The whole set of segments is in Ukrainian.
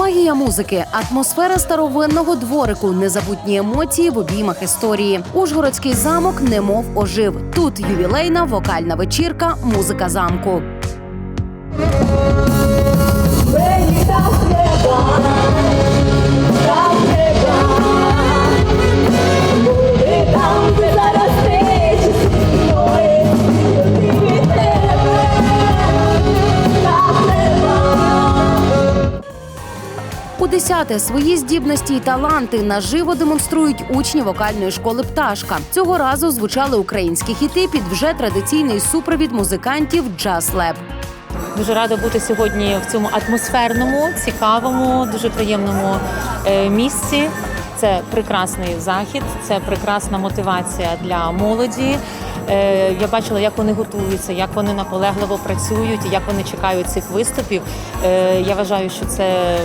Магія музики, атмосфера старовинного дворику, незабутні емоції в обіймах історії. Ужгородський замок немов ожив. Тут ювілейна вокальна вечірка, музика замку. Так десяте свої здібності й таланти наживо демонструють учні вокальної школи Пташка. Цього разу звучали українські хіти під вже традиційний супровід музикантів Джаз Леб. Дуже рада бути сьогодні в цьому атмосферному, цікавому, дуже приємному е, місці. Це прекрасний захід, це прекрасна мотивація для молоді. Е, Я бачила, як вони готуються, як вони наполегливо працюють, як вони чекають цих виступів. Е, Я вважаю, що це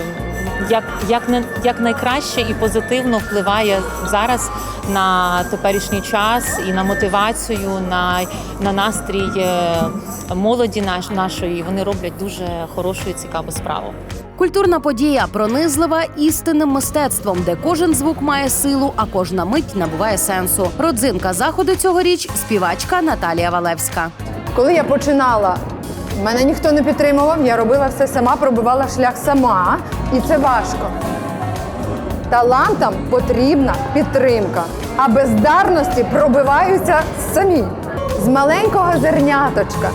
як, як, не, як найкраще і позитивно впливає зараз на теперішній час і на мотивацію, на, на настрій е, молоді наш, нашої. Вони роблять дуже хорошу і цікаву справу. Культурна подія пронизлива істинним мистецтвом, де кожен звук має силу, а кожна мить набуває сенсу. Родзинка заходу цьогоріч співачка Наталія Валевська. Коли я починала, мене ніхто не підтримував, я робила все сама, пробивала шлях сама, і це важко. Талантам потрібна підтримка, а бездарності пробиваються самі. З маленького зерняточка.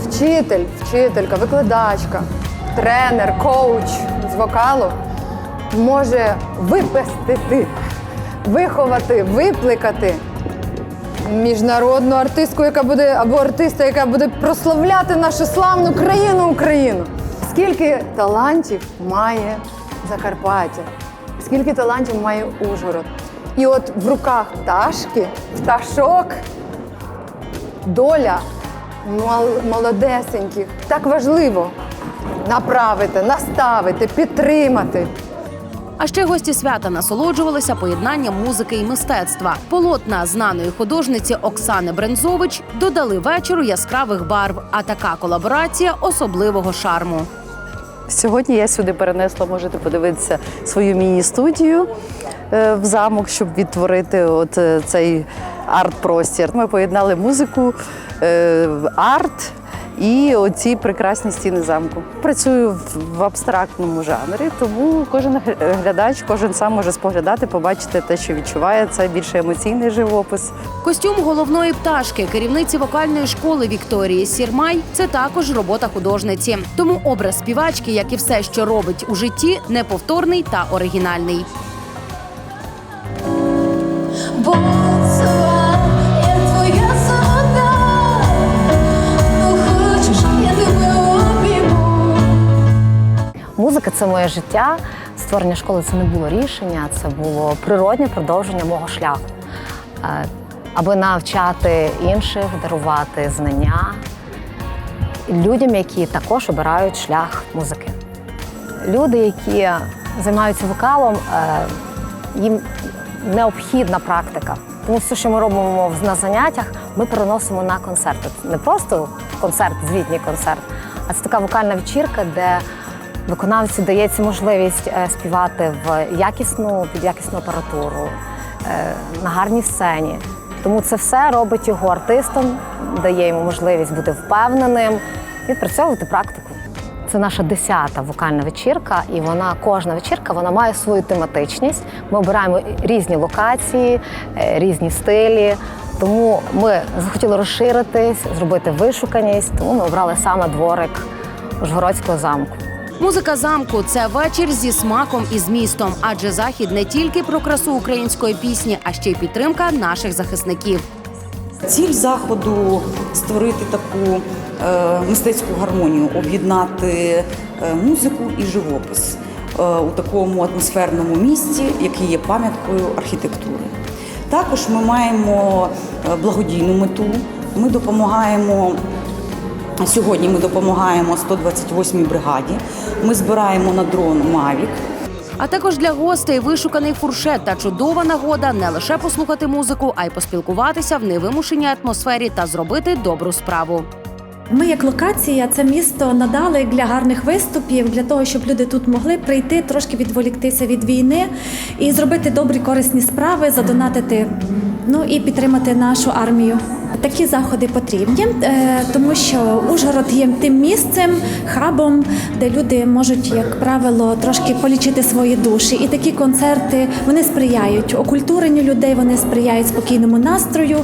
Вчитель, вчителька, викладачка, тренер, коуч з вокалу може випестити, виховати, випликати міжнародну артистку, яка буде або артиста, яка буде прославляти нашу славну країну Україну. Скільки талантів має Закарпаття? Скільки талантів має Ужгород? І от в руках пташки, пташок, доля молодесеньких. Так важливо направити, наставити, підтримати. А ще гості свята насолоджувалися поєднанням музики і мистецтва. Полотна знаної художниці Оксани Брензович додали вечору яскравих барв. А така колаборація особливого шарму. Сьогодні я сюди перенесла, можете подивитися свою міні-студію е, в замок, щоб відтворити от е, цей арт-простір. Ми поєднали музику, е, арт і оці прекрасні стіни замку. Працюю в- абстрактному жанрі, тому кожен глядач, кожен сам може споглядати, побачити те, що відчуває. Це більше емоційний живопис. Костюм головної пташки, керівниці вокальної школи Вікторії Сірмай це також робота художниці. Тому образ співачки, як і все, що робить у житті, неповторний та оригінальний. Музика це моє життя. Створення школи це не було рішення, це було природне продовження мого шляху. Е, Аби навчати інших, дарувати знання людям, які також обирають шлях музики. Люди, які займаються вокалом, е, їм необхідна практика. Тому все, що ми робимо на заняттях, ми переносимо на концерти. Це не просто концерт, звітній концерт, а це така вокальна вечірка, де виконавцю дається можливість е, співати в якісну, під якісну апаратуру, е, на гарній сцені. Тому це все робить його артистом, дає йому можливість бути впевненим, відпрацьовувати практику. Це наша десята вокальна вечірка, і вона кожна вечірка вона має свою тематичність. Ми обираємо різні локації, е, різні стилі. Тому ми захотіли розширитись, зробити вишуканість. Тому ми обрали саме дворик Ужгородського замку. Музика замку це вечір зі смаком і змістом, адже захід не тільки про красу української пісні, а ще й підтримка наших захисників. Ціль заходу створити таку е, мистецьку гармонію, об'єднати е, музику і живопис е, у такому атмосферному місці, яке є пам'яткою архітектури. Також ми маємо е, благодійну мету. Ми допомагаємо. Сьогодні ми допомагаємо 128-й бригаді. Ми збираємо на дрон Мавік. А також для гостей вишуканий фуршет та чудова нагода не лише послухати музику, а й поспілкуватися в невимушеній атмосфері та зробити добру справу. Ми, як локація, це місто надали для гарних виступів, для того, щоб люди тут могли прийти, трошки відволіктися від війни і зробити добрі корисні справи, задонатити, ну і підтримати нашу армію. Такі заходи потрібні, е, тому що Ужгород є тим місцем, хабом, де люди можуть, як правило, трошки полічити свої душі. І такі концерти вони сприяють окультуренню людей, вони сприяють спокійному настрою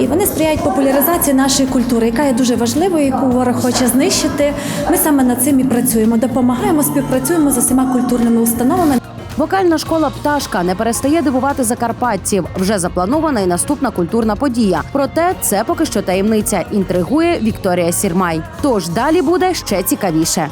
і вони сприяють популяризації нашої культури, яка є дуже важливою, яку ворог хоче знищити. Ми саме над цим і працюємо. Допомагаємо, співпрацюємо з усіма культурними установами. Вокальна школа Пташка не перестає дивувати закарпатців. Вже запланована і наступна культурна подія. Проте це поки що таємниця. Інтригує Вікторія Сірмай. Тож далі буде ще цікавіше.